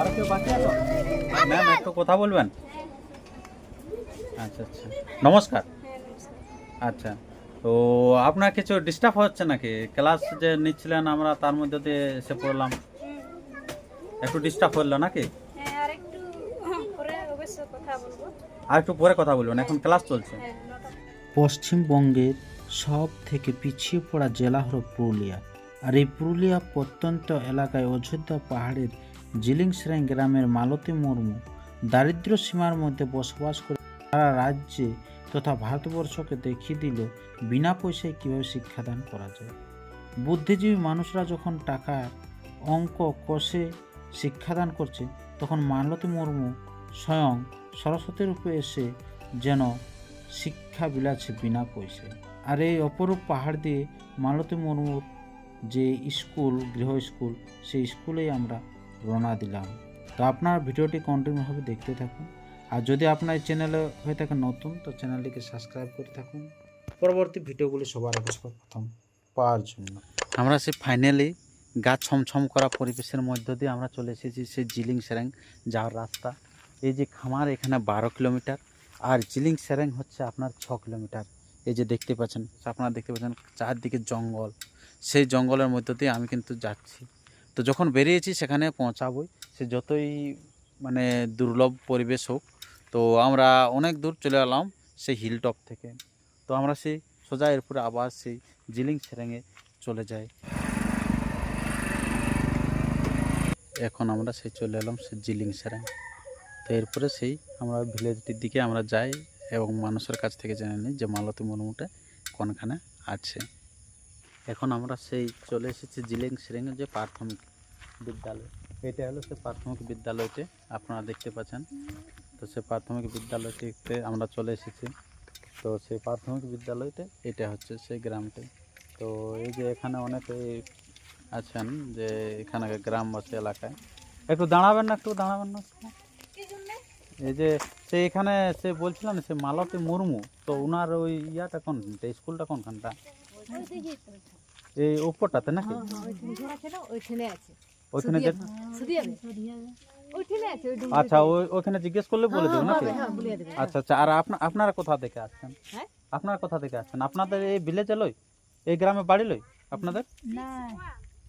আর কেউ বাকি আছো? ম্যাম একটু কথা বলবেন? আচ্ছা আচ্ছা। নমস্কার। আচ্ছা তো আপনার কিছু ডিস্টার্ব হচ্ছে নাকি? ক্লাস যে নিচ্ছিলেন আমরা তার মধ্যে দিয়ে এসে পড়লাম। একটু ডিস্টার্ব হলো নাকি? হ্যাঁ আর একটু পরে কথা বলব। আর একটু পরে কথা বলবেন এখন ক্লাস চলছে। হ্যাঁ পশ্চিমবঙ্গের সব থেকে পিছিয়ে পড়া জেলা হলো পুরুলিয়া। আর এই পুরুলিয়া প্রত্যন্ত এলাকায় অযোধ্যা পাহাড়ের জিলিংসরাই গ্রামের মালতী মুর্মু দারিদ্র সীমার মধ্যে বসবাস করে সারা রাজ্যে তথা ভারতবর্ষকে দেখিয়ে দিল বিনা পয়সায় কীভাবে শিক্ষাদান করা যায়। বুদ্ধিজীবী মানুষরা যখন টাকা অঙ্ক কষে শিক্ষাদান করছে, তখন মালতী মুর্মু স্বয়ং সরস্বতী রূপে এসে যেন শিক্ষা বিলাচ্ছে বিনা পয়সায়। আর এই অপরূপ পাহাড় দিয়ে মালতী মুর্মুর যে স্কুল, গৃহ স্কুল, সেই স্কুলেই আমরা রওনা দিলাম। তো আপনার ভিডিওটি কন্টিনিউভাবে দেখতে থাকুন। আর যদি আপনার চ্যানেলে হয়ে থাকে নতুন, তো চ্যানেলটিকে সাবস্ক্রাইব করে থাকুন। পরবর্তী ভিডিওগুলি সবার আগে প্রথম পাওয়ার জন্য। আমরা সে ফাইনালি গাছ ছমছম করা পরিবেশের মধ্য দিয়ে আমরা চলে এসেছি সে জিলিং সেরেং যাওয়ার রাস্তা। এই যে খামার, এখানে বারো কিলোমিটার। আর জিলিং সেরেং হচ্ছে আপনার ছ কিলোমিটার। এই যে দেখতে পাচ্ছেন, আপনারা দেখতে পাচ্ছেন চারদিকে জঙ্গল। সেই জঙ্গলের মধ্য দিয়ে আমি কিন্তু যাচ্ছি। তো যখন বেরিয়েছি সেখানে পৌঁছাবই। সে যতই মানে দুর্লভ পরিবেশ হোক, তো আমরা অনেক দূর চলে এলাম সেই হিল টপ থেকে। তো আমরা সেই সোজা এরপরে আবার সেই জিলিং সেরেঙে চলে যাই। এখন আমরা সেই চলে এলাম সেই জিলিং সেরেং তো এরপরে সেই আমরা ভিলেজটির দিকে আমরা যাই। এবং মানুষের কাছ থেকে জেনে নিই যে মালতী মরুমুটা কোনখানে আছে। এখন আমরা সেই চলে এসেছি জিলিং সেরেঙে যে প্রাথমিক বিদ্যালয়। এটা হলো সে প্রাথমিক বিদ্যালয়টি, আপনারা দেখতে পাচ্ছেন। তো সে প্রাথমিক বিদ্যালয়টিতে আমরা চলে এসেছি। তো সেই প্রাথমিক বিদ্যালয়তে এটা হচ্ছে সেই গ্রামটি। তো এই যে এখানে অনেকে আছেন যে এখানে গ্রামবাসী এলাকায়। একটু দাঁড়াবেন না, একটু দাঁড়াবেন না? এই যে সে এখানে সে বলছিলেন সে মালতী মুর্মু তো ওনার ওই ইয়াটা কোন স্কুলটা কোনখানটা? এই উপরটাতে নাকি? ওইখানে ওইখানে ওইখানে আচ্ছা ওই ওখানে জিজ্ঞেস করলে বলে দেবো নাকি? হ্যাঁ আচ্ছা আচ্ছা আর আপনা আপনারা কোথা থেকে আসছেন? হ্যাঁ? আপনারা কোথা থেকে আসছেন? আপনাদের এই ভিলেজে লই? এই গ্রামে বাড়ি লই? আপনাদের? না।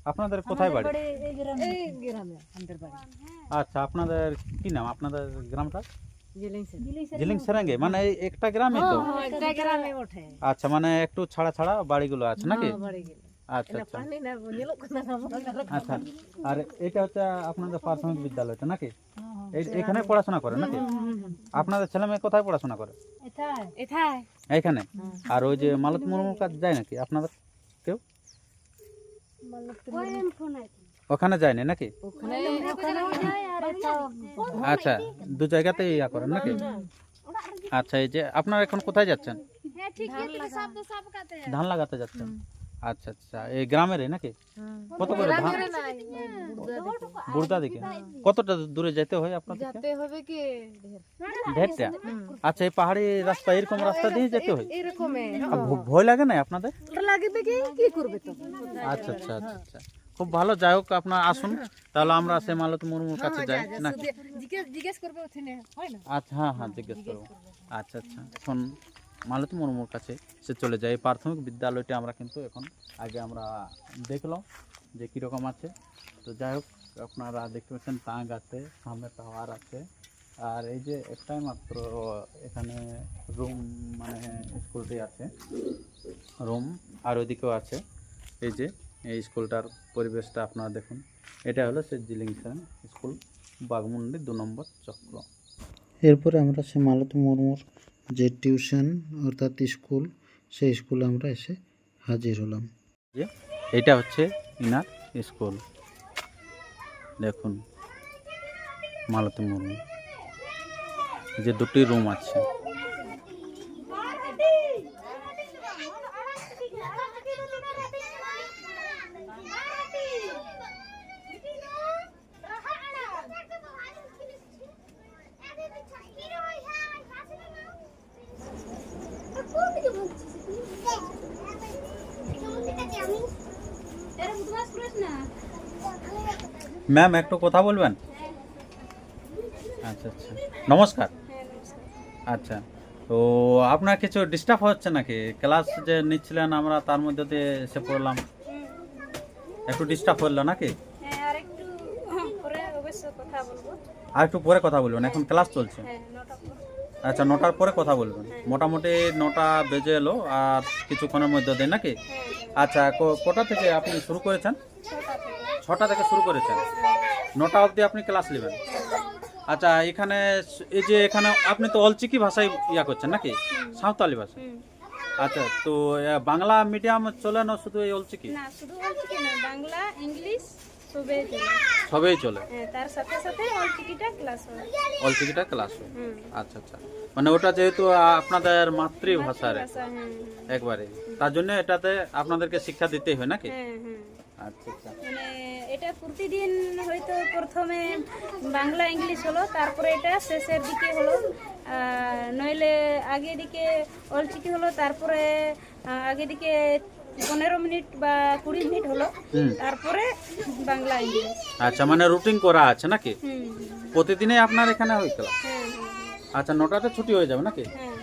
আপনাদের কোথায় বাড়ি? এই গ্রামে। এই গ্রামে আমাদের বাড়ি। আচ্ছা আপনাদের কি নাম? আপনাদের গ্রামটা? জিলিং সেরাঙ্গে। মানে এই একটা গ্রামে তো? একটা গ্রামে ওঠে আচ্ছা মানে একটু ছাড়া ছাড়া বাড়িগুলো আছে নাকি? হ্যাঁ, বাড়ি গেলে আচ্ছা। আচ্ছা আচ্ছা আর এটা হচ্ছে আপনাদের প্রাথমিক বিদ্যালয়টা নাকি? হ্যাঁ, এই- এখানে পড়াশোনা করে নাকি? আপনাদের ছেলে মেয়ে কোথায় পড়াশোনা করে? এইখানে আর ওই যে মালত মুর্মুর কাজ যায় নাকি আপনাদের কেউ? ওখানে যায়নি নাকি? আচ্ছা দু জায়গাতে ইয়া করেন নাকি? আচ্ছা এই যে আপনারা এখন কোথায় যাচ্ছেন? ধান লাগাতে যাচ্ছেন? আচ্ছা আচ্ছা। এই গ্রামেরই নাকি? কত করে বুড়দা দিকে? কতটা দূরে যেতে হয় আপনাদের যেতে হবে কি? ঢেরটা আচ্ছা এই পাহাড়ি রাস্তা এরকম রাস্তা দিয়ে যেতে হয়? এরকমে ভয় লাগে না আপনাদের? লাগবে কি? কি করবে তো? আচ্ছা আচ্ছা আচ্ছা আচ্ছা। খুব ভালো যাই হোক আপনার আসুন। তাহলে আমরা সে মালত মুরমুর কাছে যাই না জিজ্ঞেস জিজ্ঞেস করবে ওখানে হয় না? আচ্ছা হ্যাঁ হ্যাঁ জিজ্ঞেস করব। আচ্ছা আচ্ছা এখন মালতী মুর্মুর কাছে সে চলে যায়। এই প্রাথমিক বিদ্যালয়টি আমরা কিন্তু এখন আগে আমরা দেখলাম যে কীরকম আছে। তো যাই হোক, আপনারা দেখতে পাচ্ছেন তাঁগ আছে, সামনে টাওয়ার আছে। আর এই যে একটাই মাত্র এখানে রুম মানে স্কুলটি আছে, রুম। আর ওইদিকেও আছে, এই যে এই স্কুলটার পরিবেশটা আপনারা দেখুন। এটা হলো সে জিলিংসন স্কুল বাগমুন্ডি দু নম্বর চক্র। এরপরে আমরা সে মালতী মুর্মুর যে টিউশন অর্থাৎ স্কুল, সেই স্কুলে আমরা এসে হাজির হলাম। এটা হচ্ছে ইনার স্কুল। দেখুন, মালতী মুর্মু যে দুটি রুম আছে। ম্যাম একটু কথা বলবেন? আচ্ছা আচ্ছা। নমস্কার। হ্যাঁ আচ্ছা তো আপনার কিছু ডিস্টার্ব হচ্ছে নাকি? ক্লাস যে নিচ্ছিলেন আমরা তার মধ্যে দিয়ে এসে পড়লাম। একটু ডিস্টার্ব হলো নাকি? হ্যাঁ আর একটু হ্যাঁ, পরে কথা বলবেন এখন ক্লাস চলছে। হ্যাঁ আচ্ছা নটার পরে কথা বলবেন। মোটামুটি নটা বেজে এলো আর কিছুক্ষণের মধ্যে দিয়ে নাকি? হ্যাঁ। আচ্ছা ক- কটা থেকে আপনি শুরু করেছেন? ছটা থেকে শুরু করেছেন। নটা অবধি আপনি ক্লাস নেবেন। আচ্ছা এখানে এই যে এখানে আপনি তো অলচিকি ভাষায় ইয়া করছেন নাকি? সাঁওতালি ভাষা। আচ্ছা তো বাংলা মিডিয়াম চলে না শুধু এই অলচিকি? না শুধু অলচিকি না বাংলা ইংলিশ সবে চলে। সবেই চলে? হ্যাঁ তার সাথে সাথে অলচিকিটা ক্লাস হয়। অলচিকিটা ক্লাস হয়? আচ্ছা আচ্ছা। মানে ওটা যেহেতু আপনাদের মাতৃভাষার ভাষা হ্যাঁ হ্যাঁ। একবারে। তার জন্য এটাতে আপনাদেরকে শিক্ষা দিতেই হয় নাকি? হ্যাঁ হ্যাঁ। মানে এটা প্রতিদিন হয়তো প্রথমে বাংলা ইংলিশ হলো তারপরে এটা শেষের দিকে হলো। নইলে আগে দিকে অলচিকি হলো তারপরে আগে দিকে পনেরো মিনিট বা কুড়ি মিনিট হলো। তারপরে বাংলা ইংলিশ। আচ্ছা মানে রুটিন করা আছে নাকি? হুম। প্রতিদিনই আপনার এখানে হয় হ্যাঁ হ্যাঁ। আচ্ছা নটাতে ছুটি হয়ে যাবে নাকি? হ্যাঁ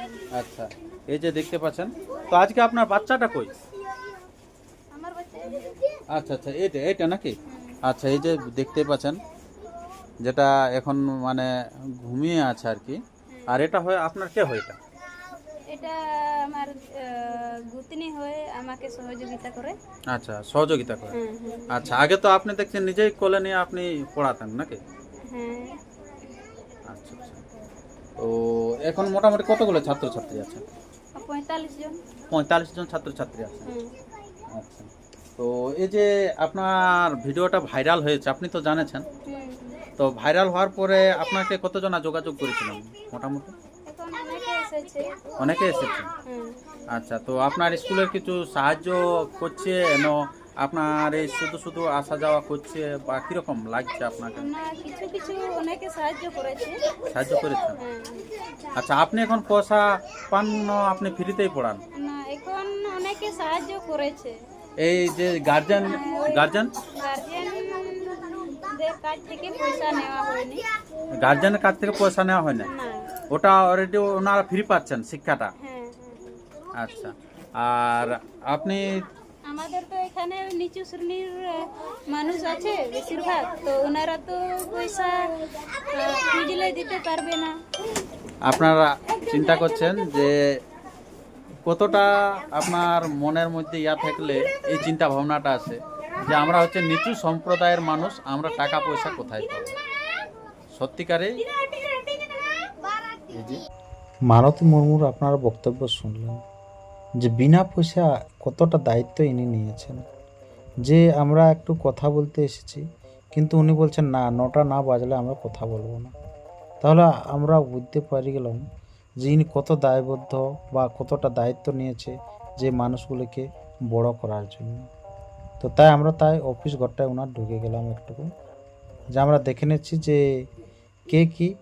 আচ্ছা এই যে দেখতে পাচ্ছেন তো আজকে আপনার বাচ্চাটা কই? আমার বাচ্চা আচ্ছা আচ্ছা এইটা এইটা নাকি? আচ্ছা এই যে দেখতে পাচ্ছেন যেটা এখন মানে ঘুমিয়ে আছে আর কি। আর এটা হয় আপনার কে হয় এটা? এটা আমার গুতনি হয়ে আমাকে সহযোগিতা করে। আচ্ছা সহযোগিতা করে। আচ্ছা আগে তো আপনি দেখছেন নিজেই কোলে নিয়ে আপনি পড়াতেন নাকি? হ্যাঁ। আচ্ছা আচ্ছা। তো এখন মোটামুটি কতগুলো ছাত্রছাত্রী আছে? পঁয়তাল্লিশ জন। পঁয়তাল্লিশ জন ছাত্রছাত্রী আছে। আচ্ছা। তো এই যে আপনার ভিডিওটা ভাইরাল হয়েছে, আপনি তো জানেছেন। তো ভাইরাল হওয়ার পরে আপনাকে কতজনা যোগাযোগ করেছিলেন মোটামুটি? অনেকে এসেছে। আচ্ছা তো আপনার স্কুলের কিছু সাহায্য করছে? ন আপনার এই শুধু শুধু আসা যাওয়া করছে বা কীরকম লাগছে আপনাকে? কিছু কিছু অনেকে সাহায্য করেছে। সাহায্য করেছেন হ্যাঁ আচ্ছা আপনি এখন পয়সা পান, আপনি ফ্রিতেই পড়ান? না, এখন অনেকে সাহায্য করেছে। এই যে গার্জেন গার্জেন গার্জিয়ানদের থেকে পয়সা গার্জেনের কাছ থেকে পয়সা নেওয়া হয় না? ওটা অলরেডি ওনারা ফ্রি পাচ্ছেন শিক্ষাটা? হ্যাঁ হ্যাঁ। আচ্ছা। আর আপনি আমাদের তো এখানে নিচু শ্রেণির মানুষ আছে বেশিরভাগ তো ওনারা তো পয়সা দিতে পারবে না। আপনারা চিন্তা করছেন যে কতটা আপনার মনের মধ্যে ইয়া থাকলে এই চিন্তা ভাবনাটা আছে যে আমরা হচ্ছে নিচু সম্প্রদায়ের মানুষ, আমরা টাকা পয়সা কোথায় পাবো? সত্যিকারে? মালতী মুর্মুর আপনারা বক্তব্য শুনলেন যে বিনা পয়সা কতটা দায়িত্ব ইনি নিয়েছেন। যে আমরা একটু কথা বলতে এসেছি, কিন্তু উনি বলছেন, না, নটা না বাজলে আমরা কথা বলব না। তাহলে আমরা বুঝতে পারি গেলাম যে ইনি কত দায়বদ্ধ বা কতটা দায়িত্ব নিয়েছে যে মানুষগুলোকে বড় করার জন্য। তো তাই আমরা তাই অফিস ঘরটায় ওনার ঢুকে গেলাম একটুকু। যে আমরা দেখে নিচ্ছি যে কে কি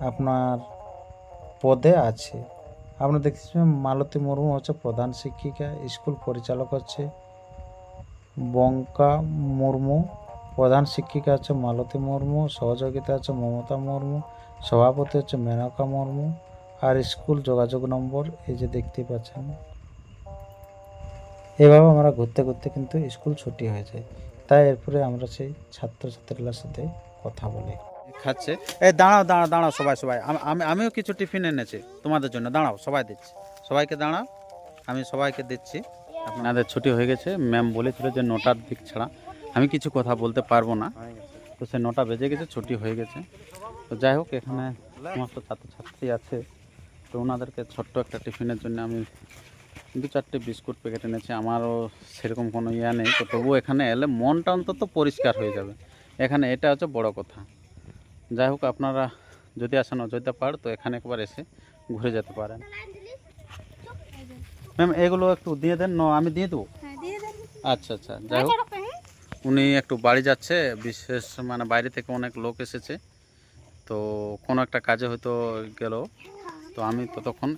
আপনার পদে আছে। আপনারা দেখছেন মালতী মুর্মু হচ্ছে প্রধান শিক্ষিকা, স্কুল পরিচালক হচ্ছে বঙ্কা মুর্মু, প্রধান শিক্ষিকা হচ্ছে মালতী মুর্মু, সহযোগিতা হচ্ছে মমতা মুর্মু, সভাপতি হচ্ছে মেনকা মুর্মু আর স্কুল যোগাযোগ নম্বর এই যে দেখতে পাচ্ছেন। এভাবে আমরা ঘুরতে ঘুরতে কিন্তু স্কুল ছুটি হয়ে যায়। তাই এরপরে আমরা সেই ছাত্রছাত্রীদের সাথে কথা বলি। খাচ্ছে। এই দাঁড়াও দাঁড়াও দাঁড়াও সবাই সবাই। আমি, আমিও কিছু টিফিন এনেছি তোমাদের জন্য। দাঁড়াও, সবাই দিচ্ছি। সবাইকে দাঁড়াও, আমি সবাইকে দিচ্ছি। আপনাদের ছুটি হয়ে গেছে। ম্যাম বলেছিল যে নটার দিক ছাড়া। আমি কিছু কথা বলতে পারব না। তো সে নটা বেজে গেছে, ছুটি হয়ে গেছে। তো যাই হোক, এখানে সমস্ত ছাত্রছাত্রী আছে। তো ওনাদেরকে ছোট্ট একটা টিফিনের জন্য আমি দু চারটে বিস্কুট প্যাকেট এনেছি আমারও সেরকম কোনো ইয়া নেই। তো তবুও এখানে এলে মনটা অন্তত পরিষ্কার হয়ে যাবে। এখানে এটা হচ্ছে বড় কথা। যাই হোক আপনারা যদি আসেন অযোধ্যা পাহাড় তো এখানে একবার এসে ঘুরে যেতে পারেন। ম্যাম এগুলো একটু দিয়ে দেন। না আমি দিয়ে দেবো? হ্যাঁ আচ্ছা আচ্ছা। যাই হোক উনি একটু বাড়ি যাচ্ছে বিশেষ মানে বাইরে থেকে অনেক লোক এসেছে। তো কোনো একটা কাজে হয়তো গেল। তো আমি ততক্ষণ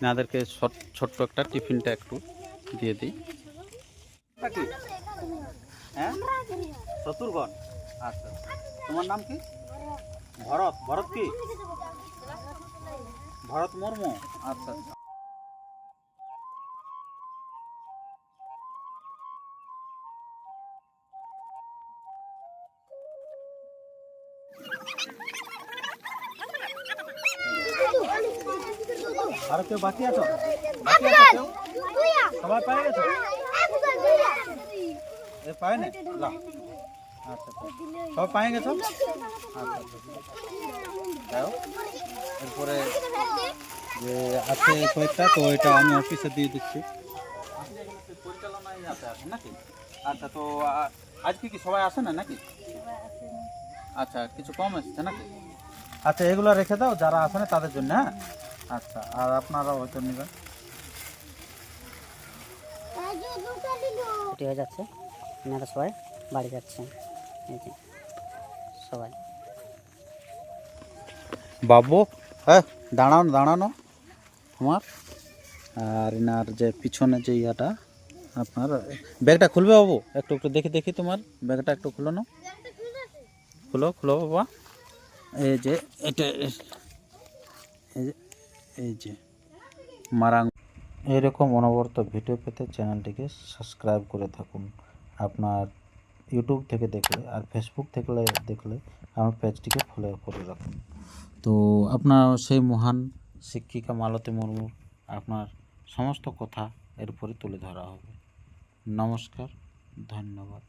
এনাদেরকে ছোট- ছোট্ট একটা টিফিনটা একটু দিয়ে দিই। হ্যাঁ? শত্রুঘ্ন। আচ্ছা। তোমার নাম কি? ভরত। ভরত কি? ভরত মুর্মু। আচ্ছা আচ্ছা। আর কেউ বাকি আছো? বাকি আছো কেউ? সবাই পাই গেছো? এ পায় না। লা। আচ্ছা আচ্ছা। সবাই পাই গেছো? আচ্ছা আচ্ছা। এরপরে যে আছে কয়েকটা তো এটা আমি অফিসে দিয়ে দিচ্ছি। পরিচালনায় আছে নাকি আচ্ছা তো আজকে কি সবাই আসে না নাকি? আচ্ছা কিছু কম এসেছে নাকি? আচ্ছা এগুলো রেখে দাও যারা আসে না তাদের জন্য হ্যাঁ? আচ্ছা আর আপনারাও হয়তো নেবেন। ছুটি হয়ে যাচ্ছে। এনারা সবাই বাড়ি যাচ্ছে এই যে সবাই। বাবু হ্যাঁ দাঁড়ানো দাঁড়ানো। তোমার আর এনার যে পিছনে যে ইয়াটা আপনার ব্যাগটা খুলবে বাবু? একটু একটু দেখি দেখি তোমার ব্যাগটা একটু খুলো না। খুলো খুলো বাবা। এই যে এটা এই যে এই যে মারাং এরকম অনবরত ভিডিও পেতে চ্যানেলটিকে সাবস্ক্রাইব করে থাকুন। আপনার ইউটিউব থেকে দেখলে আর ফেসবুক থেকে দেখলে আমার পেজটিকে ফলো করে রাখুন। তো আপনার সেই মহান শিক্ষিকা মালতী মুর্মুর আপনার সমস্ত কথা এরপরে তুলে ধরা হবে। নমস্কার ধন্যবাদ।